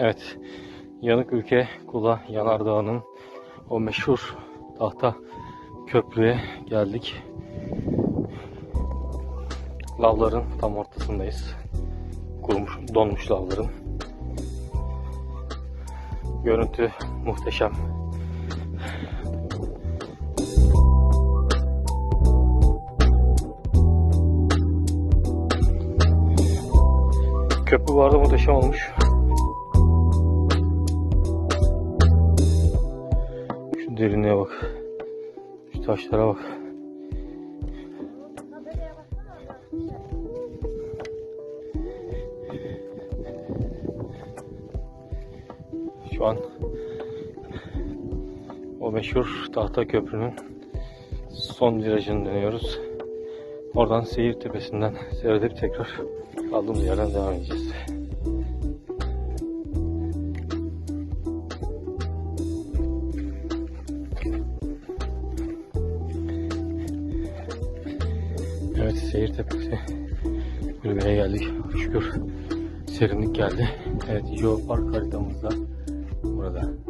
Evet. Yanık ülke Kula Yanardağı'nın o meşhur tahta köprüye geldik. Lavların tam ortasındayız. Kurumuş, donmuş lavların. Görüntü muhteşem. Köprü arada muhteşem olmuş. Derinliğe bak. Şu taşlara bak. Şu an o meşhur tahta köprünün son virajını dönüyoruz. Oradan seyir tepesinden seyredip tekrar kaldığımız yerden devam edeceğiz. Evet seyir tepesi kulübeye geldik. Şükür serinlik geldi. Evet Geopark haritamızda burada.